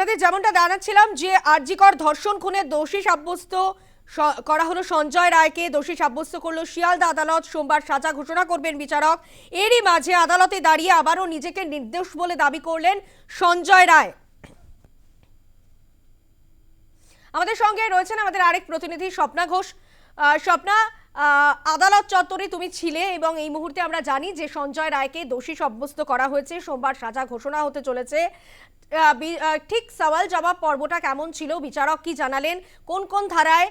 আপনাদের যেমনটা জানাচ্ছিলাম যে আরজিকর ধর্ষণ খুনের দোষী সাব্যস্ত করা হলো সঞ্জয় রায়কে। দোষী সাব্যস্ত করল শিয়ালদা আদালত। সোমবার সাজা ঘোষণা করবেন বিচারক। এরই মাঝে আদালতে দাঁড়িয়ে আবারও নিজেকে নির্দোষ বলে দাবি করলেন সঞ্জয় রায়। আমাদের সঙ্গে রয়েছেন আমাদের আরেক প্রতিনিধি স্বপ্না ঘোষ। স্বপ্না আদালত চত্বরে তুমি ছিলে এবং এই মুহূর্তে আমরা জানি যে সঞ্জয় রায়কে দোষী সাব্যস্ত করা হয়েছে। সোমবার সাজা ঘোষণা হতে চলেছে। ঠিক সওয়াল জবাব পর্বটা কেমন ছিল? বিচারক কি জানালেন? কোন কোন ধারায়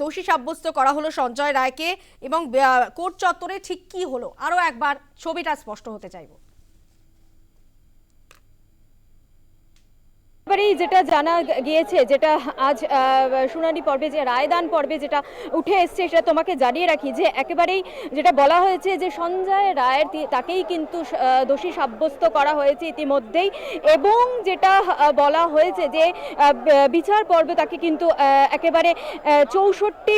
দোষী সাব্যস্ত করা হলো সঞ্জয় রায়কে এবং কোর্ট চত্বরে ঠিক কি হলো? আরও একবার ছবিটা স্পষ্ট হতে চাইব। এবারেই যেটা জানা গিয়েছে, যেটা আজ শুনানি পর্বে যে রায়দান পর্বে যেটা উঠে এসছে সেটা তোমাকে জানিয়ে রাখি যে একেবারেই যেটা বলা হয়েছে যে সঞ্জয় রায়ের তাকেই কিন্তু দোষী সাব্যস্ত করা হয়েছে ইতিমধ্যেই এবং যেটা বলা হয়েছে যে বিচার পর্বে তাকে কিন্তু একেবারে চৌষট্টি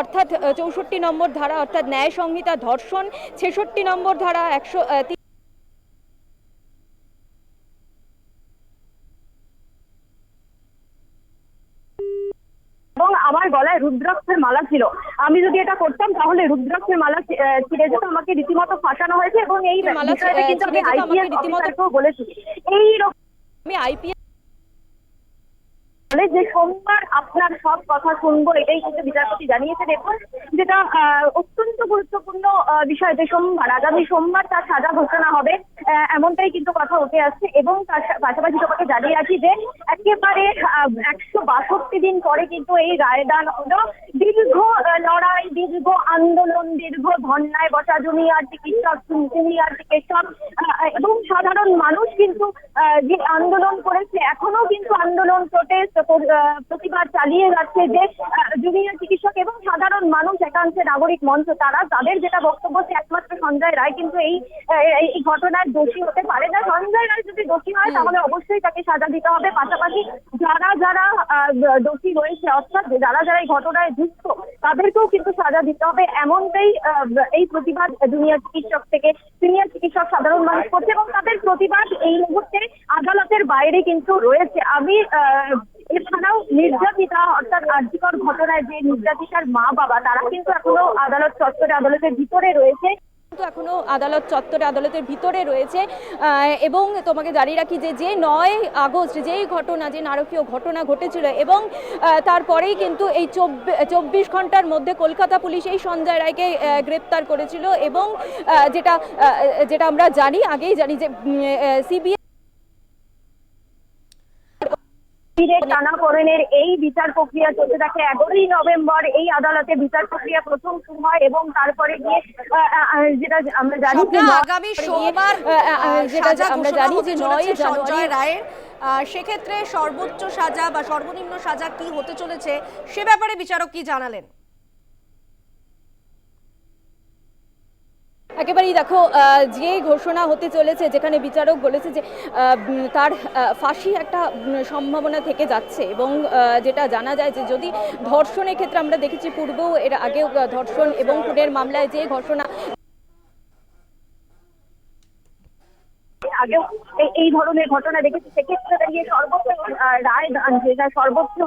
অর্থাৎ চৌষট্টি নম্বর ধারা, অর্থাৎ ন্যায় সংহিতা ধর্ষণ ছেষট্টি নম্বর ধারা, একশো আহ, এবং আমার গলায় রুদ্রাক্ষের মালা ছিল। আমি যদি এটা করতাম তাহলে রুদ্রাক্ষের মালা ছিঁড়ে যেত আমাকে রীতিমতো ফাঁসানো হয়েছে এবং এই বিষয়টা কিন্তু আমি আইপিএস অফিসারকেও বলেছি। এই রকম আমি আইপিএস বলে যে সোমবার আপনার সব কথা শুনব এটাই কিন্তু বিচারপতি জানিয়েছেন এবং যেটা আহ, অত্যন্ত গুরুত্বপূর্ণ বিষয় যে সোমবার আগামী সোমবার তার সাজা ঘোষণা হবে। এমনটাই কিন্তু কথা উঠে আসছে এবং তার পাশাপাশি তোমাকে জানিয়ে রাখি যে একেবারে একশো বাষট্টি দিন পরে কিন্তু এই রায়দান হলো। দীর্ঘ লড়াই, দীর্ঘ আন্দোলন, দীর্ঘ ধর্নায় বসা জুনিয়র চিকিৎসক জুনিয়র চিকিৎসক এবং সাধারণ মানুষ কিন্তু যে আন্দোলন করেছে এখনও কিন্তু আন্দোলন প্রোটেস্ট প্রতিবাদ চালিয়ে যাচ্ছে যে জুনিয়র চিকিৎসক এবং সাধারণ মানুষ একাংশে নাগরিক মঞ্চ, তারা তাদের যেটা বক্তব্য একমাত্র সঞ্জয় রায় কিন্তু এই ঘটনার দোষী হতে পারে না। সঞ্জয় রায় যদি দোষী হয় তাহলে অবশ্যই তাকে সাজা দিতে হবে। পাশাপাশি যারা যারা দোষী রয়েছে অর্থাৎ যারা যারা এই ঘটনায় যুক্ত তাদেরকেও কিন্তু সাজা দিতে হবে। এমনটাই এই প্রতিবাদ জুনিয়র চিকিৎসক থেকে সিনিয়র চিকিৎসক সাধারণ মানুষ করছে এবং তাদের প্রতিবাদ এই মুহূর্তে আদালতের বাইরে কিন্তু রয়েছে। আমি এছাড়াও নির্যাতিতা অর্থাৎ আর্যিকর ঘটনায় যে নির্যাতিতার মা বাবা তারা কিন্তু এখনও আদালত চত্বরে আদালতের ভিতরে রয়েছে। কিন্তু এখনও আদালত চত্বরে, আদালতের ভিতরে রয়েছে। এবং তোমাকে জানিয়ে রাখি যে যে নয় আগস্ট যেই ঘটনা, যে নারকীয় ঘটনা ঘটেছিল এবং তারপরেই কিন্তু এই চব্বিশ ঘণ্টার মধ্যে কলকাতা পুলিশ এই সঞ্জয় রায়কে গ্রেপ্তার করেছিল এবং যেটা যেটা আমরা জানি, আগেই জানি যে সিবিআই ফিরে টানাপোড়েনের এই বিচার প্রক্রিয়া চলতে থাকে। এগারোই নভেম্বর এই আদালতে বিচার প্রক্রিয়া প্রথম শুরু হয় এবং তারপরে গিয়ে যেটা আমরা জানি যে আগামী সোমবার যেটা আমরা জানি যে নয় জানুয়ারি- রায়ের সেক্ষেত্রে সর্বোচ্চ সাজা বা সর্বনিম্ন সাজা কি হতে চলেছে সে ব্যাপারে বিচারক কি জানালেন? একেবারেই দেখো যে ঘোষণা হতে চলেছে, যেখানে বিচারক বলেছে যে তার ফাঁসি একটা সম্ভাবনা থেকে যাচ্ছে এবং যেটা জানা যায় যে যদি ধর্ষণের ক্ষেত্রে আমরা দেখেছি পূর্বেও এর আগেও ধর্ষণ এবং খুনের মামলায় যে ঘোষণা আগেও এই- ধরনের ঘটনা দেখেছি। সেক্ষেত্রে দাঁড়িয়ে সর্বোচ্চ রায় দান যেটা সর্বোচ্চ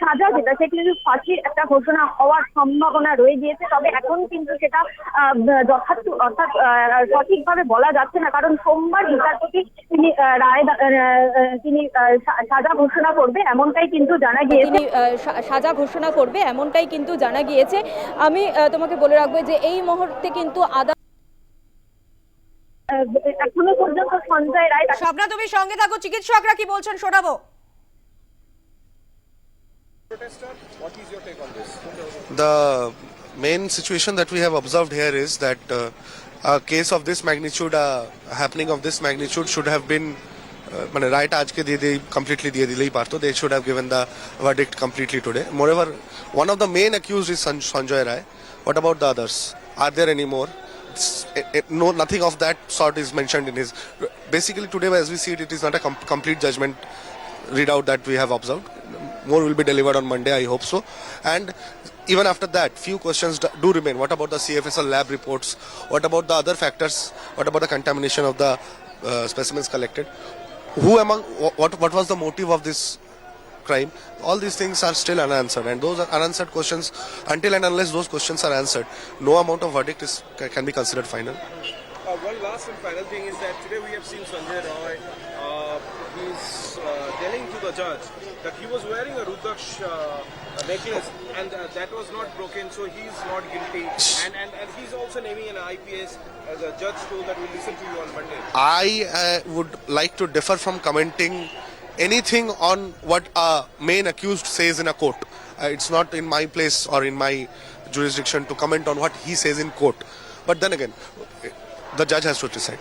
সাজা যেটা সেটি কিন্তু ফাঁসির একটা ঘোষণা হওয়ার সম্ভাবনা রয়ে গিয়েছে। তবে এখন কিন্তু সেটা যথার্থ অর্থাৎ সঠিকভাবে বলা যাচ্ছে না। কারণ সোমবার বিচারপতি তিনি রায় তিনি সাজা ঘোষণা করবে এমনটাই কিন্তু জানা গিয়েছে। সাজা ঘোষণা করবে এমনটাই কিন্তু জানা গিয়েছে। আমি তোমাকে বলে রাখব যে এই মুহূর্তে কিন্তু আদালত এখনও পর্যন্ত সঞ্জয় রায় স্বপ্না তুমি সঙ্গে থাকো চিকিৎসকরা কি বলছেন শোনাবো। The main situation that we have observed here is that uh, a case of this magnitude, uh, happening of this magnitude, should have been. মানে রাইট আজকে দিয়ে দিয়ে কমপ্লিটলি দিয়ে দিলেই পারতো। They should have given the verdict completely today moreover one of the main accuse is Sanjay Roy what about the others are there any more no nothing of that sort is mentioned in his basically today as we see it it is not a com- complete judgment readout that we have observed. More will be delivered on monday i hope so. And even after that few questions do- do remain. What about the cfsl lab reports? What about the other factors? What about the contamination of the uh, specimens collected? Who among what what was the motive of this crime all these things are still unanswered and those are unanswered questions until and unless those questions are answered no amount of verdict is can be considered final Uh, one last and final thing is that today we have seen Sanjay Roy. Uh, he's uh, telling to the judge that he was wearing a Rudraksh uh, necklace and uh, that was not broken, so he's not guilty. And, and and he's also naming an IPS as a judge told that we'll listen to you on Monday. I uh, would like to differ from commenting anything on what a main accused says in a court. Uh, it's not in my place or in my jurisdiction to comment on what he says in court. But then again, the judge has to decide.